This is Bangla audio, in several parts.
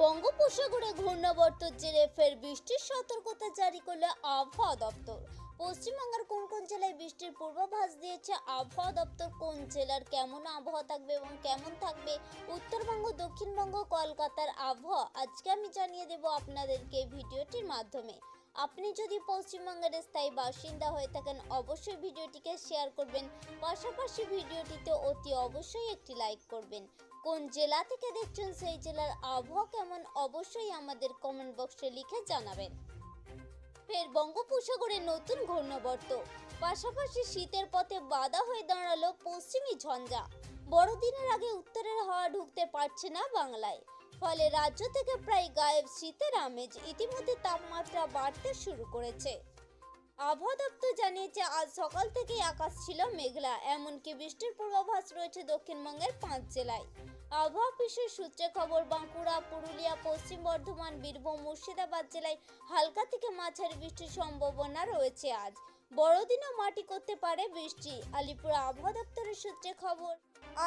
বঙ্গোপসাগরে ঘূর্ণাবর্তের জেরে ফের বৃষ্টির সতর্কতা জারি করল আবহাওয়া দপ্তর। পশ্চিমবঙ্গের কোন কোন জেলায় বৃষ্টির পূর্বাভাস দিয়েছে? আবহাওয়া দপ্তর কোন জেলার কেমন আবহাওয়া থাকবে এবং কেমন থাকবে? উত্তরবঙ্গ, দক্ষিণবঙ্গ, কলকাতার আবহাওয়া। আজকে আমি জানিয়ে দেব আপনাদেরকে ভিডিওটির মাধ্যমে। আপনি যদি পশ্চিমবঙ্গের স্থায়ী বাসিন্দা হয়ে থাকেন, অবশ্যই ভিডিওটিকে শেয়ার করবেন। পাশাপাশি ভিডিওটিতে অতি অবশ্যই একটি লাইক করবেন। কোন জেলা থেকে দেখছেন সেই জেলার আবহাওয়া কেমন, অবশ্যই আমাদের কমেন্ট বক্সে লিখে জানাবেন। ফের বঙ্গোপসাগরে নতুন ঘূর্ণবর্ত। পাশাপাশি শীতের পথে বাধা হয়ে দাঁড়াল পশ্চিমী ঝঞ্ঝা। বড়দিনের আগে উত্তরের হাওয়া ঢুকতে পারছে না বাংলায়। ফলে রাজ্য থেকে প্রায় গায়েব শীতের আমেজ। ইতিমধ্যে তাপমাত্রা বাড়তে শুরু করেছে। আবহাওয়া দপ্তর জানিয়েছে, আজ সকাল থেকেই আকাশ ছিল মেঘলা, এমনকি বৃষ্টির পূর্বাভাস রয়েছে দক্ষিণবঙ্গের পাঁচ জেলায়। আবহাওয়া অফিসের সূত্রে খবর, বাঁকুড়া, পুরুলিয়া, পশ্চিম বর্ধমান, বীরভূম, মুর্শিদাবাদ জেলায় হালকা থেকে মাঝারি বৃষ্টির সম্ভাবনা রয়েছে আজ। বড়দিনও মাটি করতে পারে বৃষ্টি, আলিপুর আবহাওয়া দপ্তরের সূত্রে খবর,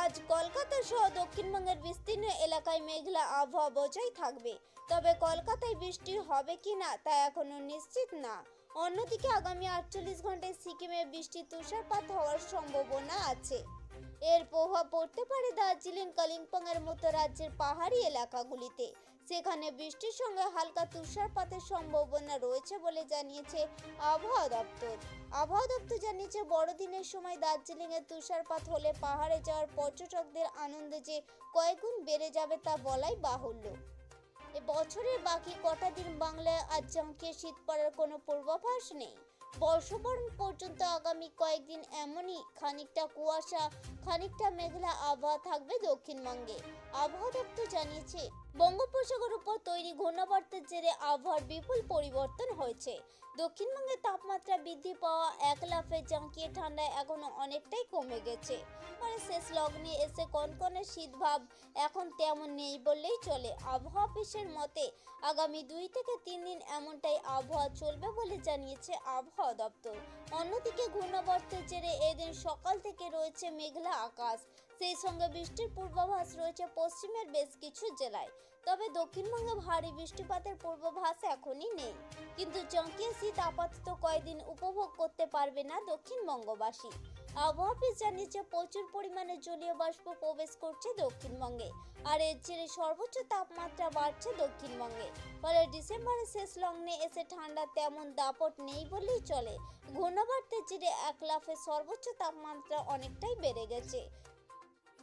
আজ কলকাতা সহ দক্ষিণবঙ্গের বিস্তীর্ণ এলাকায় মেঘলা আবহাওয়া বজায় থাকবে। তবে কলকাতায় বৃষ্টি হবে কিনা তা এখনও নিশ্চিত না। অন্যদিকে আগামী আটচল্লিশ ঘন্টায় সিকিমে বৃষ্টি তুষারপাত হওয়ার সম্ভাবনা আছে। এর প্রভাব পড়তে পারে দার্জিলিং, কালিম্পং এর মতো রাজ্যের পাহাড়ি এলাকাগুলিতে। সেখানে বৃষ্টির সঙ্গে হালকা তুষারপাতের সম্ভাবনা রয়েছে বলে জানিয়েছে আবহাওয়া দপ্তর। আবহাওয়া দপ্তর জানিয়েছে, বড়দিনের সময় দার্জিলিং এর তুষারপাত হলে পাহাড়ে যাওয়ার পর্যটকদের আনন্দ যে কয়েকগুণ বেড়ে যাবে তা বলাই বাহুল্য। বছরের বাকি কটা দিন বাংলায় জাঁকিয়ে শীত পড়ার কোনো পূর্বাভাস নেই। বর্ষবরণ পর্যন্ত আগামী কয়েকদিন এমনই খানিকটা কুয়াশা, খানিকটা মেঘলা আবহাওয়া থাকবে দক্ষিণবঙ্গে। আবহাওয়া দপ্তর জানিয়েছে বঙ্গোপসাগর উপর তৈরি ঘূর্ণাবর্তের জেরে আবহাওয়ার বিপুল পরিবর্তন হয়েছে। দক্ষিণবঙ্গের তাপমাত্রা বৃদ্ধি পাওয়া এক লাফে জাঁকিয়ে ঠান্ডা এখনও অনেকটাই কমে গেছে। মানে শেষ লগ্নে এসে কনকনে শীত ভাব এখন তেমন নেই বললেই চলে। আবহাওয়া অফিসের মতে, আগামী দুই থেকে তিন দিন এমনটাই আবহাওয়া চলবে বলে জানিয়েছে আবহাওয়া দপ্তর। অন্যদিকে ঘূর্ণাবর্তের জেরে এদিন সকাল থেকে রয়েছে মেঘলা আকাশ। সেই সঙ্গে বৃষ্টির পূর্বাভাস রয়েছে পশ্চিমের বেশ কিছু জেলায়। তবে দক্ষিণবঙ্গে ভারী বৃষ্টিপাতের পূর্বাভাস এখনই নেই। কিন্তু চমকিয়ে শীত আপাতত কয়েকদিন উপভোগ করতে পারবে না দক্ষিণবঙ্গবাসী। আবহাওয়া অফিস জানিয়েছে, প্রচুর পরিমাণে জলীয় বাষ্প প্রবেশ করছে দক্ষিণবঙ্গে। আর এর জেরে সর্বোচ্চ তাপমাত্রা বাড়ছে দক্ষিণবঙ্গে। ফলে ডিসেম্বরের শেষ লগ্নে এসে ঠান্ডা তেমন দাপট নেই বললেই চলে। ঘূর্ণাবর্তের জেরে এক লাফে সর্বোচ্চ তাপমাত্রা অনেকটাই বেড়ে গেছে।